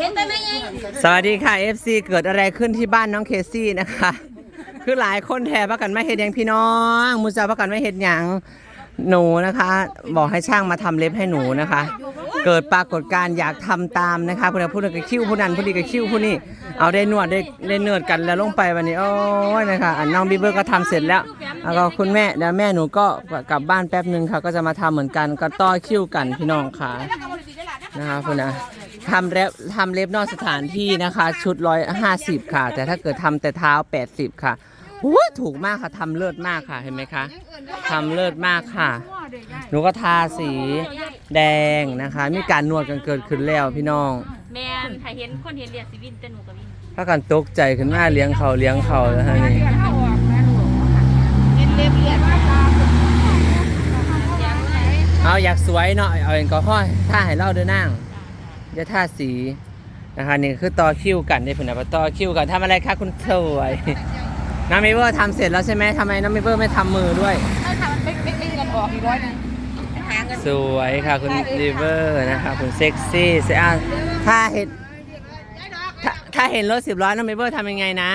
เห็นแต่ไม่ไงสวัสดีค่ะ FC เกิดอะไรขึ้นที่บ้านน้องเคซี่นะคะ คือหลายคนแทประกันไม่เห็นยังพี่น้องมูซาประกันไม่เห็นอย่างหนูนะคะ บอกให้ช่างมาทำเล็บให้หนูนะคะ เกิดปรากฏการณ์อยากทำตามนะคะผู้ใดผู้นั้นก็คิ้วผู้นั้นผู้นี้ก็คิ้วผู้นี้เอาได้นวดได้ได้เนือดกันแล้วลงไปวันนี้โอ้ยนะคะอันน้องบีเบอร์ก็ทำเสร็จแล้วแล้วก็คุณแม่เดี๋ยวแม่หนูก็กลับบ้านแป๊บหนึ่งค่ะ ก็จะมาทำเหมือนกันก็ต่อคิ้วกันพี่น้องค่ะนะคะคุณนะ ทำเล็บทำเล็บนอกสถานที่นะคะ ชุดร้อยห้าสิบค่ะ แต่ถ้าเกิดทำแต่เท้าแปดสิบค่ะอุ้ยถูกมากค่ะทำเลิศมากค่ะเห็นไหมคะทำเลิศมากค่ะ หนูก็ทาสีแดงนะคะ มีการนวดกันเกิดขึ้นแล้วพี่น้องแมนถ้าเห็นคนเห็นเรียกสิวินแต่หนูกับวินถ้ากันตกใจขึ้นมาเลี้ยงเขาเลี้ยงเขาแล้วฮะนี่เอาอยากสวยเนาะเอาเองก็ห้อยท่าให้เล่าเดินนั่งอ ย่าท่าสีนะคะนี่คือต่อคิวกันได้ผลนะต่อคิวกันทำอะไรคะคุณสวยน้องมิเวอร์ทำเสร็จแล้วใช่ไหมทำไมน้องมิเวอร์ไม่ทำมือด้วยถ้าทำไม่ไม่ไม่เงินออกอีกร้อยหนึงหาเงินสวยค่ะคุณลิเวอร์นะคะคุณเซ็กซี่เสียถ้าเห็นถ้าถ้าเห็นรถสิบล้อน้องมิเวอร์ทำยังไงนะ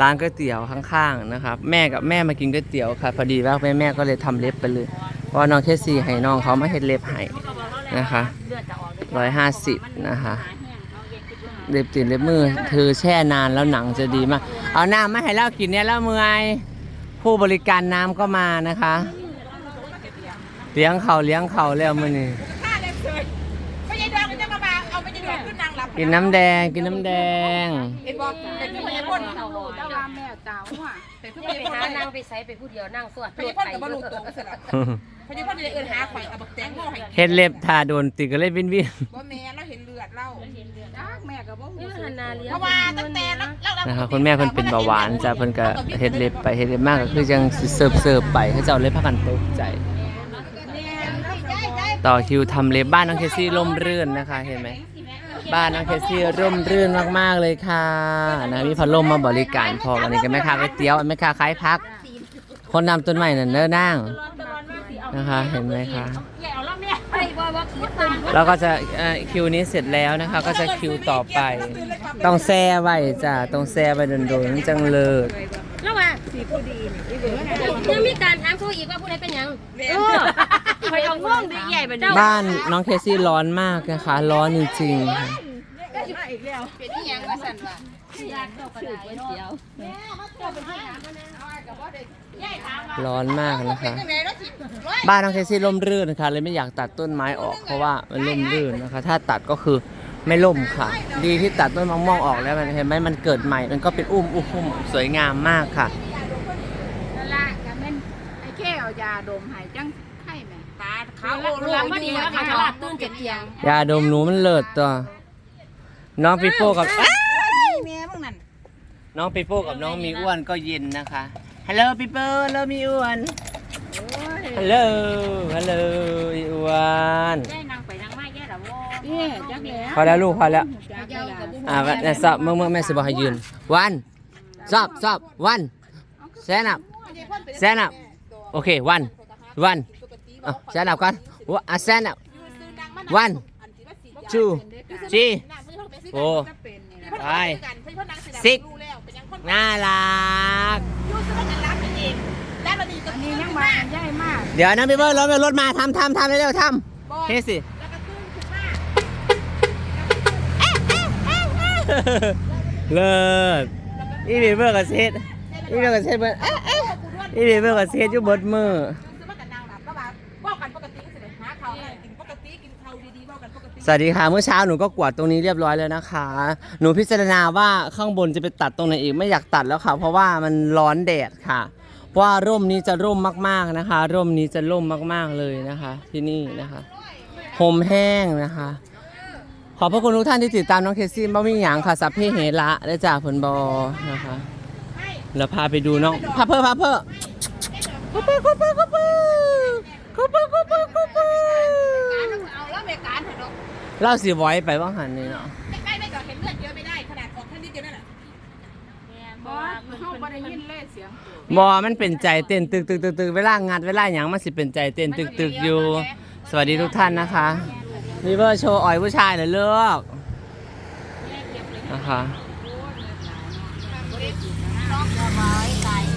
ร้านก๋วยเตี๋ยวข้างๆนะครับ แม่กับแม่มากินก๋วยเตี๋ยวค่ะพอดีว่าแม่แม่ก็เลยทำเล็บไปเลยเพราะ ว่าน้องเคซี่ให้น้องเขามาเฮ็ดเล็บให้นะคะร้อยห้าสิบนะคะเล็บติดเล็บมือเธอแช่นานแล้วหนังจะดีมาก เอาน้ำมาให้เรากินเนี่ยแล้วเมื่อยผู้บริการน้ำก็มานะคะ เลี้ยงเขาเลี้ยงเขาแล้วมื้อนี้กินน้ำแดงกินน้ำแดงเอ็นบอกเป็นขึ้นมาอย่างพ่นเขาโหดเจ้าลาแม่เจ้าว่ะ เป็นขึ้นไปมาอย่างพ่นหานั่งไปใส่ไปผู้เดียวนั่งสวดพยาพ่นกับบอลลูนตัวก็เสร็จแล้วพยาพ่นจะเอินหาข่อยเอาบักแตงโม่ให้เฮ็ดเล็บทาโดนติดก็เลยวินวินว่าแม่เราเห็นเลือดเราจ้าแม่กับบ่หูนี่มันนาเลี้ยงเพราะว่าตั้งแต่เราเรานะคะคุณแม่เพิ่นเป็นเบาหวานจ้ะเพิ่นก็เฮ็ดเล็บไปเฮ็ดเล็บมากก็คือจังสิเสิร์ฟเสิร์ฟไปให้เจ้าเล็บพากันตกใจ ต่อคิวทำเล็บบ้านน้องเคซี่ร่มรื่นนะคะเห็นไหม บ้านน้องเคซี่ร่มรื่นมากๆเลยค่ะนะมีพัดลมมาบริการพร้อมอันนี้ก็แม่ค้าก๋วยเตี๋ยวอันแม่ค้าขายพัก คนนำต้นไม้นั่นเด้อนั่งนะคะ เห็นไหมคะใหญ่เอารอบเนี้ยไปบ่บ่คิดตึมแล้วก็จะเอ่อคิวนี้เสร็จแล้วนะคะ ก็จะคิวต่อไป ต้องแซ่ไว้จ้ะต้องแซ่ไว้โดนๆจังเลยแล้วว่าสีผู้ดียังมีการถามเขาอีกว่าผู้ใดเป็นหยัง เออคอยเอาง่วงดีใหญ่ไปเจ้าบ้านน้องเคซี่ร้อนมากนะคะ ร้อนจริงๆค่ะเป็นที่ยังมาสั่นว่ะร้อนมากนะคะเป็นไงแล้วสิร้อยบ้านน้องเคซี่ร่มรื่นนะคะเลยไม่อยากตัดต้นไม้ออก เพราะว่ามันร่มรื่นนะคะ ถ้าตัดก็คือไม่ร่มค่ะ ดีที่ตัดต้นมะม่วงออกแล้วมันเห็นไหมมันเกิดใหม่ มันก็เป็นอุ้มอุ้มสวยงามมากค่ะนั่นละกันแม่นไอ้แค่เอายาดมหายจังไข้แม่ ตาขาวเขาโอ้โอ้ลูลูกกมัมันนดีดีแล้แล้ววค่ะค่ะตตลาลาดดตื้ตื้นนเจ็เจ็ดดเตีเตียยงงยาดมหนูมันเลิศตัว น้องปีโป้กับอ๊ะแม่มึงนั่นน้องปีโป้กับน้องมีอ้วนก็เย็นนะคะ ฮัลโหลปีโป้ฮัลโหลมีอ้วน ฮัลโหล ฮัลโหลอีอ้วนได้นางไปนางมาแย่ละวอเอ๊ะจักแล้วพอแล้วลูกพอแล้วจักแล้วอ่าเนี่ยสอบเมื่อเมื่อแม่สิบอกให้ยืน วันสอบสอบวันแซนับแซนับโอเควันวัน อแซนับก่อนว่าอะแซนับวันจูจีโอ้ไปสิกน่ารักเดี๋ยวนะพี่เบิร์ดรถรถมาทำทำทำเร็วๆทำเฮ้สิเลิศอีพี่เบิร์ดกับเซตอีพี่เบิร์ดกับเซตเบิร์ดเอ๊ะเอ๊ะอีพี่เบิร์ดกับเซตอยู่เบดมือ สวัสดีค่ะเมื่อเช้าหนูก็กวาดตรงนี้เรียบร้อยแล้วนะคะ หนูพิจารณาว่าข้างบนจะไปตัดตรงไหนอีกไม่อยากตัดแล้วค่ะ เพราะว่ามันร้อนแดดค่ะ เพราะว่าร่มนี้จะร่มมากๆนะคะ ร่มนี้จะร่มมากๆเลยนะคะ ที่นี่นะคะห่มแห้งนะคะ ขอบพระคุณทุกท่านที่ติดตามน้องเคซี่บ้ามิ่งหยางค่ะสัพเพเหระได้จากผลบอนะคะแล้วพาไปดูน้องพาเพอพาเพอคุปเปอร์คุปเปอร์คุปเปอร์คุปเปอร์คุปเปอร์คุปเปอร์ เล่าสีไว้ไปบ้างหันนี่เนาะใกล้ๆไม่ก็เห็นเลือดเยอะไม่ได้ขนาดออกแค่นิดเดียวนั่นแหละบอสเขาบ่ได้ยินเลยเสียงบอมันเป็นใจเต้นตึกตึกตึกตึกเวลางัดเวลาหยังมันสิเป็นใจเต้นตึกตึกอยู่ สวัสดีทุกท่านนะคะมีเบอร์โชว์อ่อยผู้ชายเหรอเลือกนะคะ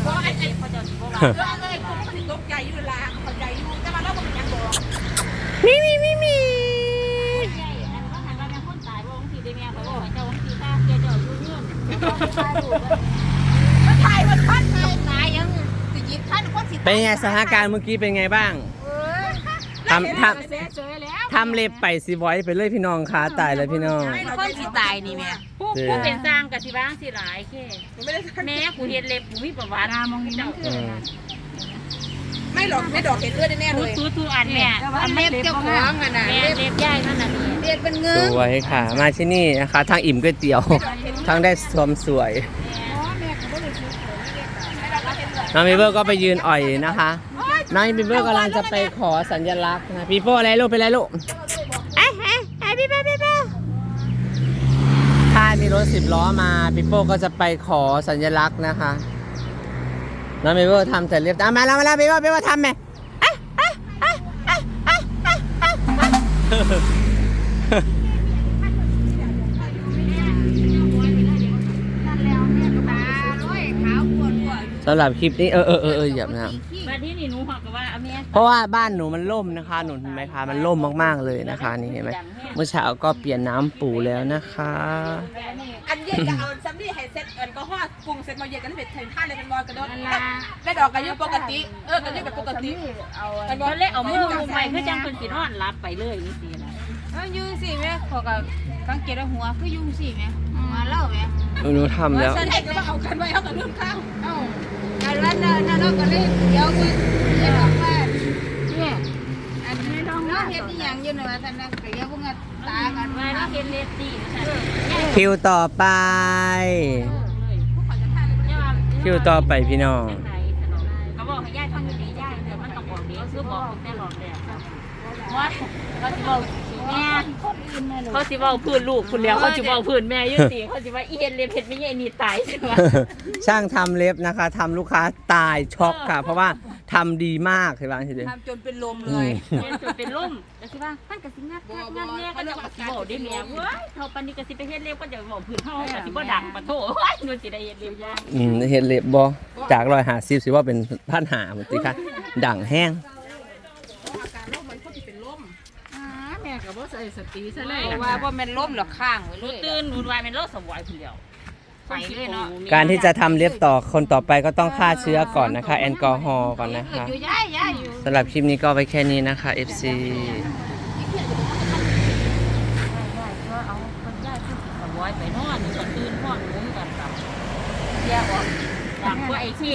เพราะไอ้ไอ้เขาจะบอกว่าเรื่องเลยผมก็ถึงตกใจอยู่ละเข้าใจอยู่แต่ว่าเราบอกยังบอก มีมีมีมี มัน ถ่ายมันพันเลยตายยังสิยิบท่านคนสิเป็นไงสถานการณ์เมื่อกี้เป็นไงบ้าง ทำทเสียเจอแล้วำทำเล็บไปสิบอยไปเลยพี่น้องขาตายเลยพี่น้อง คนสิตายนี่แม่ผู้ผู้เป็นสร้างกับสิบ้างสิหลายแค่แม่กูเห็นเล็บกูมีประวัติมองนี่มันคืออืมไม่หรอกไม่ดอกเห็นเลือดแน่เลยทุทุอันแม่เล็บเจ้าของอะนะแม่เล็บเล็บใหญ่นั่นน่ะเล็บเป็นเงืส้อวยค่ะ มาที่นี่นะคะทั้งอิ่มก๋วยเตี๋ยว ทั้งได้สวมสวยน้องมิเบอร์ก็ไปยืนอ่อยนะคะน้องมิเบอร์กำลังจะไปขอสัญลักษณ์นะปีโป้อะไรลูกเป็นอะไรลูกเอ้ยเอ้ยเอ้ยปีโป้ปีโป้ถ้ามีรถสิบล้อมาปีโป้ก็จะไปขอสัญลักษณ์นะคะน้องมิเบอร์ทำเสร็จเรียบร้อยมาแล้วมาแล้วปีโป้ปีโป้ทำไหมเอ้ยเอ้ยเอ้ยเอ้ยเอ้ยเอ้ยเอ้ยเอ้ย สำหรับคลิปนี้เออเออเออเอออย่านะบัดนี้นี่หนูฮอกก็ว่าเอาแม่เพราะว่าบ้านหนูมันล่มนะคะหนูเห็นไหมคะมันล่มมากๆเลยนะคะ นี่เห็นไหมเมื่อเช้าก็เปลี่ยนน้ำปูแล้วนะคะ อันเย็นก็เอาซัมบี้ให้เซ็ตแอลกอฮอล์ปรุงเสร็จมาเย็นกันเป็นเทนท่าเลยเป็นบอลกระโดดได้ดอกกันยุ่ปกติ เออกันยุ่แบบปกติตอนแรกเอามือลงไปคือจังเพิ่นสินอนรับไปเลยจังซี่นะเออยุ่งสิแม่ขอกับสังเกตว่าหัวคือยุ่งสิแม่มาเล่าแม่หนูทำแล้วฉันเองก็ว่าเอากันไว้เอากันเรื่องข้าวเอ้าการวันนั้นนั่น เราก็เลยเดี๋ยวกูจะบอกว่าเนี่ยอันนี้น้องน้องเฮ็ดอีหยังอยู่ในว่าท่านนั้นก็เดี๋ยวกูงัดตากันว่าว่านี่เห็นเล็บดีนะคิวต่อไปคิวต่อไปพี่น้องก็บอกให้ยายทำดียายเดี๋ยวมันต้องบอกเดี๋ยวซื้อบอกแม่หลอกแดดว่าเขาสิบอก แม่เขาสิบอกพื้นลูกคุณแล้วเขาสิบอกพื้นแม่ยุ่สิเขาสิว่าอีเห็นเล็บเห็ดไม่ใช่นี่ตายใช่ไหม ช่างทำเล็บนะคะทำลูกค้าตายช็อกค่ะ เพราะว่าทำดีมากใช่ไหมทีเดียว ทำจนเป็นลมเลอืยมเรียนจนเป็นล่มแต่สิว่าท่านกสิงัดงัดงัดแม่ก็จะสิบอกได้แม่เว้ยเท่าปันนี้กสิไปเฮ็ดเล็บก็จะบอกพื้นเฮาก็สิบ่ดังปะโถเฮ้ยหนูสิได้เฮ็ดเล็บย่างอืมเห็ดเล็บบอจากรอยหาซิบสิว่าเป็นพันหาหมดสิค่ะ ดั่งแห้ง อาการโรคมันก็จะเป็นลม แม่ก็บ่ใส่สติซะเลเลยยว่าบ่แม่นล้มหรอกข้างไว้หเลนูยตื่นหนูวายเป็นโรคสมองผู้เดียวไปเลยเนาะการที่จะทำเล็บต่อคนต่อไปก็ต้องฆ่าเชื้อก่อนนะคะ แอลกอฮอล์ก่อนนะคะอยู่ย้ายย้ายอยู่สำหรับคลิปนี้ก็ไว้แค่นี้นะคะ FC เอาคนยายคือสมองไปนอนก็ตื่นพ่อหนูกันตับแย่ออกจากว่าไอ้ที่